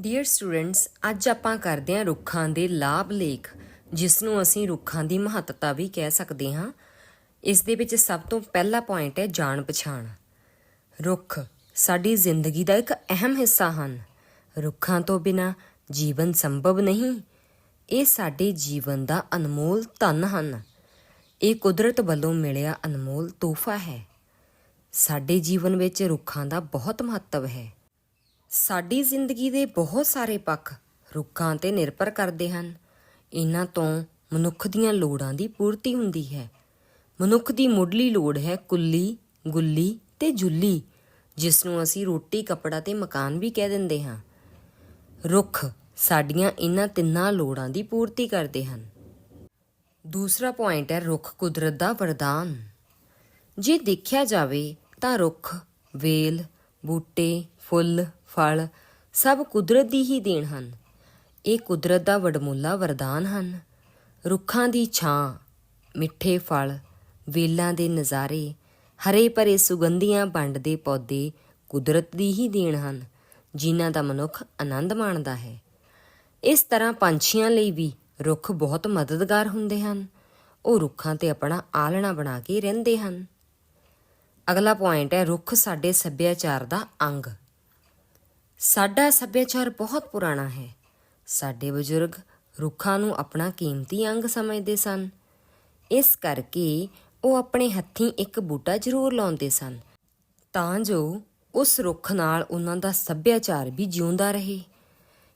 Dear students ਅੱਜ ਆਪਾਂ ਕਰਦੇ ਹਾਂ ਰੁੱਖਾਂ ਦੇ ਲਾਭ ਲੇਖ ਜਿਸ ਨੂੰ ਅਸੀਂ ਰੁੱਖਾਂ ਦੀ ਮਹੱਤਤਾ ਵੀ ਕਹਿ ਸਕਦੇ ਹਾਂ। ਇਸ ਦੇ ਵਿੱਚ ਸਭ ਤੋਂ ਪਹਿਲਾ ਪੁਆਇੰਟ ਹੈ ਜਾਣ ਪਛਾਣ। ਰੁੱਖ ਸਾਡੀ ਜ਼ਿੰਦਗੀ ਦਾ ਇੱਕ ਅਹਿਮ ਹਿੱਸਾ ਹਨ। ਰੁੱਖਾਂ ਤੋਂ ਬਿਨਾ ਜੀਵਨ ਸੰਭਵ ਨਹੀਂ। ਇਹ ਸਾਡੇ ਜੀਵਨ ਦਾ ਅਨਮੋਲ ਧਨ ਹਨ। ਇਹ ਕੁਦਰਤ ਵੱਲੋਂ ਮਿਲਿਆ ਅਨਮੋਲ ਤੋਹਫਾ ਹੈ। ਸਾਡੇ ਜੀਵਨ ਵਿੱਚ ਰੁੱਖਾਂ ਦਾ ਬਹੁਤ ਮਹੱਤਵ ਹੈ। ਸਾਡੀ ਜ਼ਿੰਦਗੀ ਦੇ ਬਹੁਤ ਸਾਰੇ ਪੱਖ ਰੁੱਖਾਂ ਤੇ ਨਿਰਭਰ ਕਰਦੇ ਹਨ। ਇਹਨਾਂ ਤੋਂ ਮਨੁੱਖ ਦੀਆਂ ਲੋੜਾਂ ਦੀ ਪੂਰਤੀ ਹੁੰਦੀ ਹੈ। ਮਨੁੱਖ ਦੀ ਮੁੱਢਲੀ ਲੋੜ ਹੈ ਕੁੱਲੀ, ਗੁੱਲੀ ਤੇ ਜੁੱਲੀ ਜਿਸ ਨੂੰ ਅਸੀਂ ਰੋਟੀ, ਕੱਪੜਾ ਤੇ ਮਕਾਨ ਵੀ ਕਹਿ ਦਿੰਦੇ ਹਾਂ। ਰੁੱਖ ਸਾਡੀਆਂ ਇਹਨਾਂ ਤਿੰਨਾਂ ਲੋੜਾਂ ਦੀ ਪੂਰਤੀ ਕਰਦੇ ਹਨ। ਦੂਸਰਾ ਪੁਆਇੰਟ ਹੈ ਰੁੱਖ ਕੁਦਰਤ ਦਾ ਵਰਦਾਨ। ਜੇ ਦੇਖਿਆ ਜਾਵੇ ਤਾਂ ਰੁੱਖ, ਵੇਲ ਬੂਟੇ, ਫੁੱਲ, ਫਲ ਸਭ ਕੁਦਰਤ ਦੀ ਹੀ ਦੇਣ ਹਨ। ਇਹ ਕੁਦਰਤ ਦਾ ਵਡਮੁੱਲਾ ਵਰਦਾਨ ਹਨ। ਰੁੱਖਾਂ ਦੀ ਛਾਂ, ਮਿੱਠੇ ਫਲ, ਵੇਲਾਂ ਦੇ ਨਜ਼ਾਰੇ, ਹਰੇ ਭਰੇ ਸੁਗੰਧੀਆਂ ਵੰਡਦੇ ਪੌਦੇ ਕੁਦਰਤ ਦੀ ਹੀ ਦੇਣ ਹਨ, ਜਿਨ੍ਹਾਂ ਦਾ ਮਨੁੱਖ ਆਨੰਦ ਮਾਣਦਾ ਹੈ। ਇਸ ਤਰ੍ਹਾਂ ਪੰਛੀਆਂ ਲਈ ਵੀ ਰੁੱਖ ਬਹੁਤ ਮਦਦਗਾਰ ਹੁੰਦੇ ਹਨ। ਉਹ ਰੁੱਖਾਂ ਤੇ ਆਪਣਾ ਆਲਣਾ ਬਣਾ ਕੇ ਰਹਿੰਦੇ ਹਨ। ਅਗਲਾ ਪੁਆਇੰਟ ਹੈ ਰੁੱਖ ਸਾਡੇ ਸੱਭਿਆਚਾਰ ਦਾ ਅੰਗ। ਸਾਡਾ ਸੱਭਿਆਚਾਰ ਬਹੁਤ ਪੁਰਾਣਾ ਹੈ। ਸਾਡੇ ਬਜ਼ੁਰਗ ਰੁੱਖਾਂ ਨੂੰ ਆਪਣਾ ਕੀਮਤੀ ਅੰਗ ਸਮਝਦੇ ਸਨ। ਇਸ ਕਰਕੇ ਉਹ ਆਪਣੇ ਹੱਥੀਂ ਇੱਕ ਬੂਟਾ ਜ਼ਰੂਰ ਲਾਉਂਦੇ ਸਨ। ਤਾਂ ਜੋ ਉਸ ਰੁੱਖ ਨਾਲ ਉਹਨਾਂ ਦਾ ਸੱਭਿਆਚਾਰ ਵੀ ਜਿਉਂਦਾ ਰਹੇ।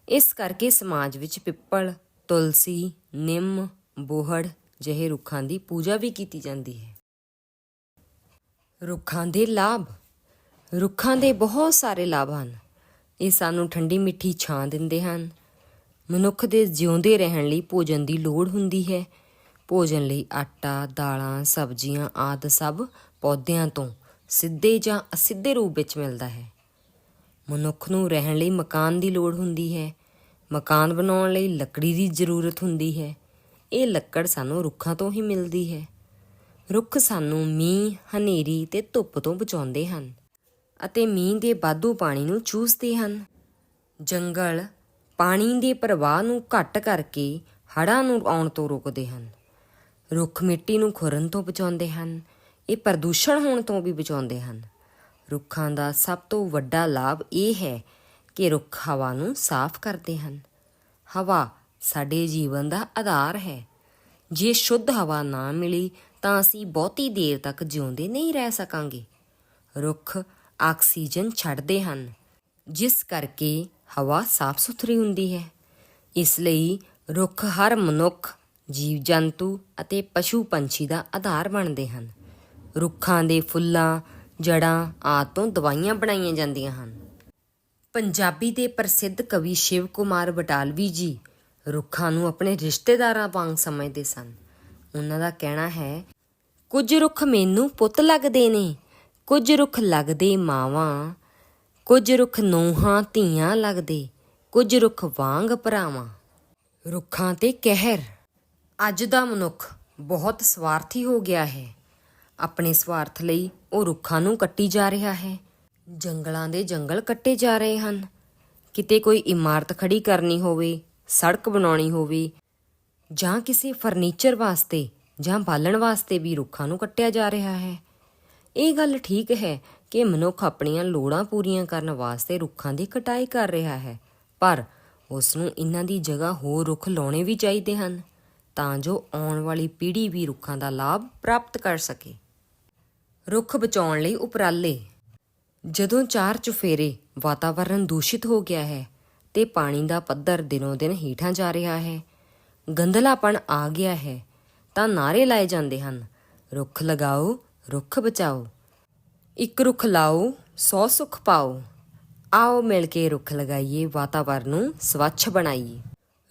ਇਸ ਕਰਕੇ ਸਮਾਜ ਵਿੱਚ ਪਿੱਪਲ, ਤੁਲਸੀ, ਨਿੰਮ, ਬੋਹੜ ਜਿਹੇ ਰੁੱਖਾਂ ਦੀ ਪੂਜਾ ਵੀ ਕੀਤੀ ਜਾਂਦੀ ਹੈ। ਰੁੱਖਾਂ ਦੇ ਲਾਭ। ਰੁੱਖਾਂ ਦੇ ਬਹੁਤ ਸਾਰੇ ਲਾਭ ਹਨ। ਇਹ ਸਾਨੂੰ ਠੰਡੀ ਮਿੱਠੀ ਛਾਂ ਦਿੰਦੇ ਹਨ। ਮਨੁੱਖ ਦੇ ਜਿਉਂਦੇ ਰਹਿਣ ਲਈ ਭੋਜਨ ਦੀ ਲੋੜ ਹੁੰਦੀ ਹੈ। ਭੋਜਨ ਲਈ ਆਟਾ, ਦਾਲਾਂ, ਸਬਜ਼ੀਆਂ ਆਦਿ ਸਭ ਪੌਦਿਆਂ ਤੋਂ ਸਿੱਧੇ ਜਾਂ ਅਸਿੱਧੇ ਰੂਪ ਵਿੱਚ ਮਿਲਦਾ ਹੈ। ਮਨੁੱਖ ਨੂੰ ਰਹਿਣ ਲਈ ਮਕਾਨ ਦੀ ਲੋੜ ਹੁੰਦੀ ਹੈ। ਮਕਾਨ ਬਣਾਉਣ ਲਈ ਲੱਕੜੀ ਦੀ ਜ਼ਰੂਰਤ ਹੁੰਦੀ ਹੈ। ਇਹ ਲੱਕੜ ਸਾਨੂੰ ਰੁੱਖਾਂ ਤੋਂ ਹੀ ਮਿਲਦੀ ਹੈ। ਰੁੱਖ ਸਾਨੂੰ ਮੀਂਹ, ਹਨੇਰੀ ਤੇ ਧੁੱਪ ਤੋਂ ਬਚਾਉਂਦੇ ਹਨ ਅਤੇ ਮੀਂਹ ਦੇ ਵਾਧੂ ਪਾਣੀ ਨੂੰ ਚੂਸਦੇ ਹਨ। ਜੰਗਲ ਪਾਣੀ ਦੇ ਪ੍ਰਵਾਹ ਨੂੰ ਘੱਟ ਕਰਕੇ ਹੜ੍ਹਾਂ ਨੂੰ ਆਉਣ ਤੋਂ ਰੋਕਦੇ ਹਨ। ਰੁੱਖ ਮਿੱਟੀ ਨੂੰ ਖੁਰਨ ਤੋਂ ਬਚਾਉਂਦੇ ਹਨ। ਇਹ ਪ੍ਰਦੂਸ਼ਣ ਹੋਣ ਤੋਂ ਵੀ ਬਚਾਉਂਦੇ ਹਨ। ਰੁੱਖਾਂ ਦਾ ਸਭ ਤੋਂ ਵੱਡਾ ਲਾਭ ਇਹ ਹੈ ਕਿ ਰੁੱਖ ਹਵਾ ਨੂੰ ਸਾਫ਼ ਕਰਦੇ ਹਨ। ਹਵਾ ਸਾਡੇ ਜੀਵਨ ਦਾ ਆਧਾਰ ਹੈ। ਜੇ ਸ਼ੁੱਧ ਹਵਾ ਨਾ ਮਿਲੀ, ਤਾਂ ਅਸੀਂ ਬਹੁਤੀ ਦੇਰ ਤੱਕ ਜਿਉਂਦੇ ਨਹੀਂ ਰਹਿ ਸਕਾਂਗੇ। ਰੁੱਖ ਆਕਸੀਜਨ ਛੱਡਦੇ ਹਨ, ਜਿਸ ਕਰਕੇ ਹਵਾ ਸਾਫ਼ ਸੁਥਰੀ ਹੁੰਦੀ ਹੈ। ਇਸ ਲਈ ਰੁੱਖ ਹਰ ਮਨੁੱਖ ਜੀਵ ਜੰਤੂ ਅਤੇ ਪਸ਼ੂ ਪੰਛੀ ਦਾ ਆਧਾਰ ਬਣਦੇ ਹਨ। ਰੁੱਖਾਂ ਦੇ ਫੁੱਲਾਂ ਜੜਾਂ ਆਦਿ ਤੋਂ ਦਵਾਈਆਂ ਬਣਾਈਆਂ ਜਾਂਦੀਆਂ ਹਨ। ਪੰਜਾਬੀ ਦੇ ਪ੍ਰਸਿੱਧ ਕਵੀ ਸ਼ਿਵ ਕੁਮਾਰ ਬਟਾਲਵੀ ਜੀ ਰੁੱਖਾਂ ਨੂੰ ਆਪਣੇ ਰਿਸ਼ਤੇਦਾਰਾਂ ਵਾਂਗ ਸਮਝਦੇ ਸਨ। ਉਹਨਾਂ ਦਾ ਕਹਿਣਾ ਹੈ, ਕੁਝ ਰੁੱਖ ਮੈਨੂੰ ਪੁੱਤ ਲੱਗਦੇ ਨੇ, ਕੁਝ ਰੁੱਖ ਲੱਗਦੇ ਮਾਵਾਂ, ਕੁਝ ਰੁੱਖ ਨੂੰਹਾਂ ਧੀਆਂ ਲੱਗਦੇ, ਕੁਝ ਰੁੱਖ ਵਾਂਗ ਭਰਾਵਾਂ। ਰੁੱਖਾਂ ਤੇ ਕਹਿਰ। ਅੱਜ ਦਾ ਮਨੁੱਖ ਬਹੁਤ ਸਵਾਰਥੀ ਹੋ ਗਿਆ ਹੈ। ਆਪਣੇ ਸਵਾਰਥ ਲਈ ਉਹ ਰੁੱਖਾਂ ਨੂੰ ਕੱਟੀ ਜਾ ਰਿਹਾ ਹੈ। ਜੰਗਲਾਂ ਦੇ ਜੰਗਲ ਕੱਟੇ ਜਾ ਰਹੇ ਹਨ। ਕਿਤੇ ਕੋਈ ਇਮਾਰਤ ਖੜੀ ਕਰਨੀ ਹੋਵੇ ਸੜਕ ਬਣਾਉਣੀ ਹੋਵੇ ਜਾਂ ਕਿਸੇ ਫਰਨੀਚਰ ਵਾਸਤੇ ਜਾਂ ਬਾਲਣ ਵਾਸਤੇ ਵੀ ਰੁੱਖਾਂ ਨੂੰ ਕੱਟਿਆ ਜਾ ਰਿਹਾ ਹੈ। ਇਹ ਗੱਲ ਠੀਕ ਹੈ ਕਿ ਮਨੁੱਖ ਆਪਣੀਆਂ ਲੋੜਾਂ ਪੂਰੀਆਂ ਕਰਨ ਵਾਸਤੇ ਰੁੱਖਾਂ ਦੀ ਕਟਾਈ ਕਰ ਰਿਹਾ ਹੈ, ਪਰ ਉਸ ਨੂੰ ਇਹਨਾਂ ਦੀ ਜਗ੍ਹਾ ਹੋਰ ਰੁੱਖ ਲਾਉਣੇ ਵੀ ਚਾਹੀਦੇ ਹਨ ਤਾਂ ਜੋ ਆਉਣ ਵਾਲੀ ਪੀੜ੍ਹੀ ਵੀ ਰੁੱਖਾਂ ਦਾ ਲਾਭ ਪ੍ਰਾਪਤ ਕਰ ਸਕੇ। ਰੁੱਖ ਬਚਾਉਣ ਲਈ ਉਪਰਾਲੇ। ਜਦੋਂ ਚਾਰ ਚੁਫੇਰੇ ਵਾਤਾਵਰਣ ਦੂਸ਼ਿਤ ਹੋ ਗਿਆ ਹੈ ਤੇ ਪਾਣੀ ਦਾ ਪੱਧਰ ਦਿਨੋ ਦਿਨ ਹੇਠਾਂ ਜਾ ਰਿਹਾ ਹੈ। ਗੰਧਲਾਪਣ ਆ ਗਿਆ ਹੈ, ਤਾਂ ਨਾਰੇ ਲਾਏ ਜਾਂਦੇ ਹਨ। ਰੁੱਖ ਲਗਾਓ, ਰੁੱਖ ਬਚਾਓ। ਇੱਕ ਰੁੱਖ ਲਾਓ 100 ਸੁੱਖ ਪਾਓ। ਆਓ ਮਿਲ ਕੇ ਰੁੱਖ ਲਗਾਈਏ, ਵਾਤਾਵਰਨ ਨੂੰ ਸਵੱਛ ਬਣਾਈਏ।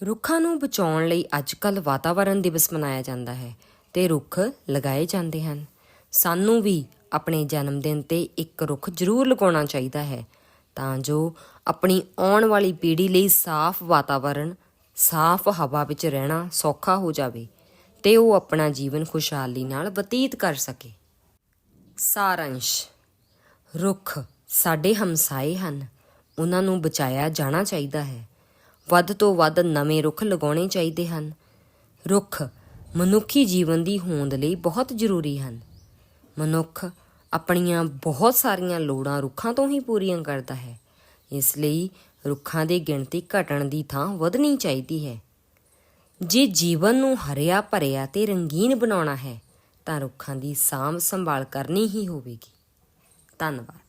ਰੁੱਖਾਂ ਨੂੰ ਬਚਾਉਣ ਲਈ ਅੱਜਕੱਲ ਵਾਤਾਵਰਣ ਦਿਵਸ ਮਨਾਇਆ ਜਾਂਦਾ ਹੈ ਤੇ ਰੁੱਖ ਲਗਾਏ ਜਾਂਦੇ ਹਨ। ਸਾਨੂੰ ਵੀ ਆਪਣੇ ਜਨਮ ਦਿਨ ਤੇ ਇੱਕ ਰੁੱਖ ਜ਼ਰੂਰ ਲਗਾਉਣਾ ਚਾਹੀਦਾ ਹੈ। ਤਾਂ ਜੋ ਆਪਣੀ ਆਉਣ ਵਾਲੀ ਪੀੜ੍ਹੀ ਲਈ ਸਾਫ਼ ਵਾਤਾਵਰਣ, ਸਾਫ਼ ਹਵਾ ਵਿੱਚ ਰਹਿਣਾ ਸੌਖਾ ਹੋ ਜਾਵੇ ਤੇ ਉਹ ਆਪਣਾ ਜੀਵਨ ਖੁਸ਼ਹਾਲੀ ਨਾਲ ਬਤੀਤ ਕਰ ਸਕੇ। ਸਾਰੰਸ਼, ਰੁੱਖ ਸਾਡੇ ਹਮਸਾਏ ਹਨ, ਉਹਨਾਂ ਨੂੰ ਬਚਾਇਆ ਜਾਣਾ ਚਾਹੀਦਾ ਹੈ। ਵੱਧ ਤੋਂ ਵੱਧ ਨਵੇਂ ਰੁੱਖ ਲਗਾਉਣੇ ਚਾਹੀਦੇ ਹਨ। ਰੁੱਖ ਮਨੁੱਖੀ ਜੀਵਨ ਦੀ ਹੋਂਦ ਲਈ ਬਹੁਤ ਜ਼ਰੂਰੀ ਹਨ। ਮਨੁੱਖ ਆਪਣੀਆਂ ਬਹੁਤ ਸਾਰੀਆਂ ਲੋੜਾਂ ਰੁੱਖਾਂ ਤੋਂ ਹੀ ਪੂਰੀਆਂ ਕਰਦਾ ਹੈ। ਇਸ ਲਈ ਰੁੱਖਾਂ ਦੀ ਗਿਣਤੀ ਘਟਣ ਦੀ ਥਾਂ ਵਧਣੀ ਚਾਹੀਦੀ ਹੈ। ਜੇ ਜੀਵਨ ਨੂੰ ਹਰਿਆ ਭਰਿਆ ਤੇ ਰੰਗੀਨ ਬਣਾਉਣਾ ਹੈ, ਤਾਂ ਰੁੱਖਾਂ ਦੀ ਸਾਂਭ ਸੰਭਾਲ ਕਰਨੀ ਹੀ ਹੋਵੇਗੀ। ਧੰਨਵਾਦ।